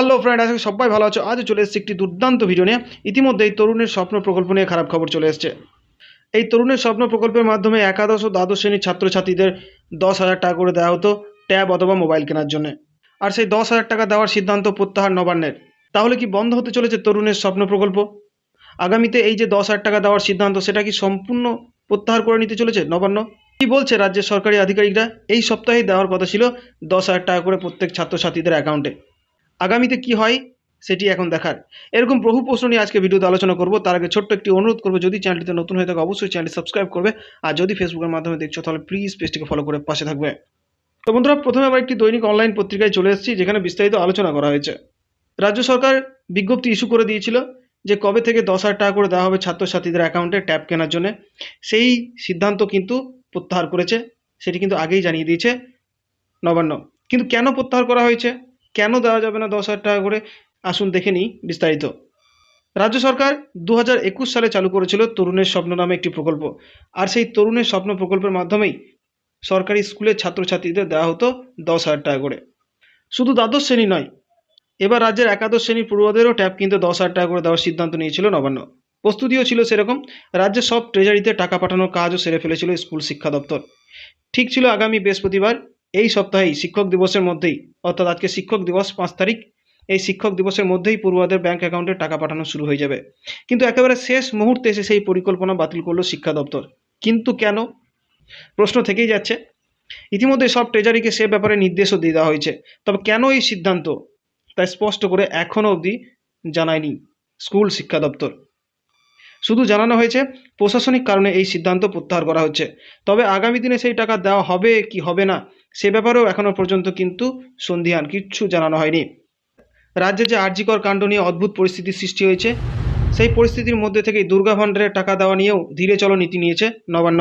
Hello friend আজকে সবাই ভালো আছো। আজ চলে এসেছে একটি দুর্দান্ত ভিডিও নিয়ে। ইতিমধ্যেই তরুণের স্বপ্ন প্রকল্প নিয়ে খারাপ খবর চলে এসেছে। এই তরুণের স্বপ্ন প্রকল্পের মাধ্যমে একাদশ ও দ্বাদশ শ্রেণির ছাত্রছাত্রীদের দশ হাজার টাকা করে দেওয়া হতো ট্যাব অথবা মোবাইল কেনার জন্য। আর সেই দশ হাজার টাকা দেওয়ার সিদ্ধান্ত প্রত্যাহার নবান্নের। তাহলে কি বন্ধ হতে চলেছে তরুণের স্বপ্ন প্রকল্প? আগামীতে এই যে দশ হাজার টাকা দেওয়ার সিদ্ধান্ত, সেটা কি সম্পূর্ণ প্রত্যাহার করে নিতে চলেছে নবান্ন? কি বলছে রাজ্যের সরকারি আধিকারিকরা? এই সপ্তাহেই দেওয়ার কথা ছিল দশ হাজার টাকা করে প্রত্যেক ছাত্রছাত্রীদের অ্যাকাউন্টে। আগামীতে কি হয় সেটি এখন দেখার। এরকম বহু প্রশ্ন নিয়ে আজকে ভিডিওতে আলোচনা করব। তার আগে ছোট্ট একটি অনুরোধ করব, যদি চ্যানেলটিতে নতুন হয়ে থাকে, অবশ্যই চ্যানেলটি সাবস্ক্রাইব করবে। আর যদি ফেসবুকের মাধ্যমে দেখছ, তাহলে প্লিজ পেজটিকে ফলো করে পাশে থাকবে। তো বন্ধুরা, প্রথমে আবার একটি দৈনিক অনলাইন পত্রিকায় চলে এসেছি, যেখানে বিস্তারিত আলোচনা করা হয়েছে। রাজ্য সরকার বিজ্ঞপ্তি ইস্যু করে দিয়েছিল যে কবে থেকে দশ হাজার টাকা করে দেওয়া হবে ছাত্রছাত্রীদের অ্যাকাউন্টে ট্যাব কেনার জন্য। সেই সিদ্ধান্ত কিন্তু প্রত্যাহার করেছে, সেটি কিন্তু আগেই জানিয়ে দিয়েছে নবান্ন। কিন্তু কেন প্রত্যাহার করা হয়েছে? কেন দেওয়া যাবে না দশ হাজার টাকা করে? আসুন দেখে নিই বিস্তারিত। রাজ্য সরকার দু সালে চালু করেছিল তরুণের স্বপ্ন নামে একটি প্রকল্প। আর সেই তরুণের স্বপ্ন প্রকল্পের মাধ্যমেই সরকারি স্কুলের ছাত্রছাত্রীদের দেওয়া হতো দশ হাজার টাকা করে। শুধু দ্বাদশ শ্রেণি নয়, এবার রাজ্যের একাদশ শ্রেণির পড়ুয়াদেরও ট্যাব কিনতে দশ হাজার টাকা করে দেওয়ার সিদ্ধান্ত নিয়েছিল নবান্ন। প্রস্তুতিও ছিল সেরকম। রাজ্যের সব ট্রেজারিতে টাকা পাঠানোর কাজও সেরে ফেলেছিল স্কুল শিক্ষা দপ্তর। ঠিক ছিল আগামী বৃহস্পতিবার এই সপ্তাহেই শিক্ষক দিবসের মধ্যেই, অর্থাৎ আজকে শিক্ষক দিবস পাঁচ তারিখ, এই শিক্ষক দিবসের মধ্যেই পড়ুয়াদের ব্যাংক অ্যাকাউন্টে টাকা পাঠানো শুরু হয়ে যাবে। কিন্তু একেবারে শেষ মুহূর্তে এসে সেই পরিকল্পনা বাতিল করল শিক্ষা দপ্তর। কিন্তু কেন? প্রশ্ন থেকেই যাচ্ছে। ইতিমধ্যে সব ট্রেজারিকে সে ব্যাপারে নির্দেশও দিয়ে দেওয়া হয়েছে। তবে কেন এই সিদ্ধান্ত? তা স্পষ্ট করে এখনও অবধি জানায়নি স্কুল শিক্ষা দপ্তর। শুধু জানানো হয়েছে, প্রশাসনিক কারণে এই সিদ্ধান্ত প্রত্যাহার করা হচ্ছে। তবে আগামী দিনে সেই টাকা দেওয়া হবে কি হবে না সে ব্যাপারেও এখনও পর্যন্ত কিন্তু সন্ধিহান, কিচ্ছু জানানো হয়নি। রাজ্যে যে আর্যিকর কাণ্ড নিয়ে অদ্ভুত পরিস্থিতির সৃষ্টি হয়েছে, সেই পরিস্থিতির মধ্যে থেকেই দুর্গা ভান্ডারের টাকা দেওয়া নিয়েও ধীরে চলো নীতি নিয়েছে নবান্ন।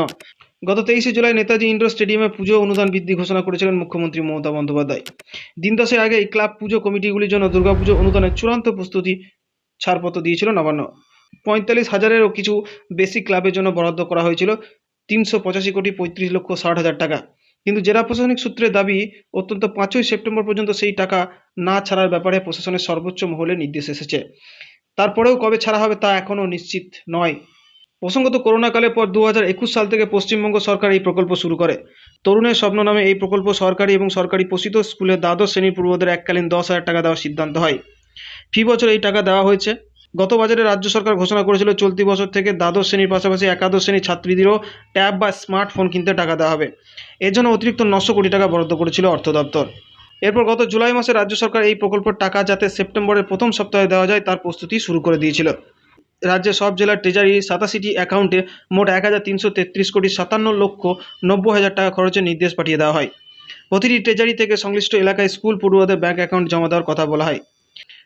গত তেইশে জুলাই নেতাজি ইন্ডোর স্টেডিয়ামে পুজো অনুদান বৃদ্ধি ঘোষণা করেছিলেন মুখ্যমন্ত্রী মমতা বন্দ্যোপাধ্যায়। দিন দশের আগে এই ক্লাব পুজো কমিটিগুলির জন্য দুর্গাপুজো অনুদানের চূড়ান্ত প্রস্তুতি ছাড়পত্র দিয়েছিল নবান্ন। পঁয়তাল্লিশ হাজারেরও কিছু বেসিক ক্লাবের জন্য বরাদ্দ করা হয়েছিল তিনশো পঁচাশি কোটি পঁয়ত্রিশ লক্ষ ষাট হাজার টাকা। কিন্তু জেলা প্রশাসনিক সূত্রের দাবি, অত্যন্ত পাঁচই সেপ্টেম্বর পর্যন্ত সেই টাকা না ছাড়ার ব্যাপারে প্রশাসনের সর্বোচ্চ মহলে নির্দেশ এসেছে। তারপরেও কবে ছাড়া হবে তা এখনও নিশ্চিত নয়। প্রসঙ্গত, করোনাকালের পর দু হাজার একুশ সাল থেকে পশ্চিমবঙ্গ সরকার এই প্রকল্প শুরু করে। তরুণের স্বপ্ন নামে এই প্রকল্প সরকারি এবং সরকারি পোষিত স্কুলের দ্বাদশ শ্রেণির পূর্বদের এককালীন দশ হাজার টাকা দেওয়ার সিদ্ধান্ত হয়। ফি বছর এই টাকা দেওয়া হয়েছে। গত বাজারে রাজ্য সরকার ঘোষণা করেছিল, চলতি বছর থেকে দ্বাদশ শ্রেণির পাশাপাশি একাদশ শ্রেণির ছাত্রীদেরও ট্যাব বা স্মার্টফোন কিনতে টাকা দেওয়া হবে। এর জন্য অতিরিক্ত নশো কোটি টাকা বরাদ্দ করেছিল অর্থ দপ্তর। এরপর গত জুলাই মাসে রাজ্য সরকার এই প্রকল্পের টাকা যাতে সেপ্টেম্বরের প্রথম সপ্তাহে দেওয়া যায়, তার প্রস্তুতি শুরু করে দিয়েছিল। রাজ্যের সব জেলার ট্রেজারি সাতাশিটি অ্যাকাউন্টে মোট এক হাজার তিনশো তেত্রিশ কোটি সাতান্ন লক্ষ নব্বই হাজার টাকা খরচের নির্দেশ পাঠিয়ে দেওয়া হয়। প্রতিটি ট্রেজারি থেকে সংশ্লিষ্ট এলাকায় স্কুল পড়ুয়াদের ব্যাঙ্ক অ্যাকাউন্ট জমা দেওয়ার কথা বলা হয়।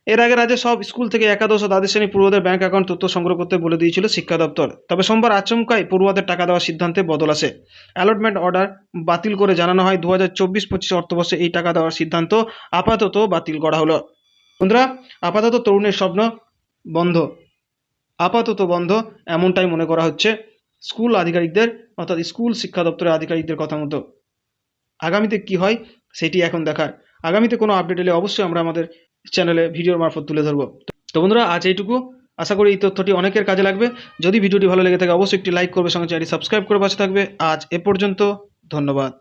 এর আগে রাজ্যে সব স্কুল থেকে একাদশ ও দ্বাদশ শ্রেণি পড়ুয়াদের ব্যাংক অ্যাকাউন্ট তথ্য সংগ্রহ করতে বলে দিয়েছিল শিক্ষা দপ্তর। তবে সোমবার আচমকায় পড়ুয়াদের টাকা দেওয়ার সিদ্ধান্তে বদল আসে। অ্যালটমেন্ট অর্ডার বাতিল করে জানানো হয় দু হাজার চব্বিশ পঁচিশ অর্থবর্ষে এই টাকা দেওয়ার সিদ্ধান্ত আপাতত বাতিল করা হলো। বন্ধুরা, আপাতত তরুণের স্বপ্ন বন্ধ। আপাতত বন্ধ এমনটাই মনে করা হচ্ছে স্কুল আধিকারিকদের অর্থাৎ স্কুল শিক্ষা দপ্তরের আধিকারিকদের কথা মতো। আগামীতে কি হয় সেটি এখন দেখার। আগামীতে কোনো আপডেট এলে অবশ্যই আমরা আমাদের চ্যানেলে ভিডিওর মারফত তুলে ধরবো। তো বন্ধুরা, আজ এইটুকু। আশা করি এই তথ্যটি অনেকের কাজে লাগবে। যদি ভিডিওটি ভালো লেগে থাকে, অবশ্যই একটি লাইক করবে, সঙ্গে চ্যানেলটি সাবস্ক্রাইব করে পাশে থাকবে। আজ এ পর্যন্ত, ধন্যবাদ।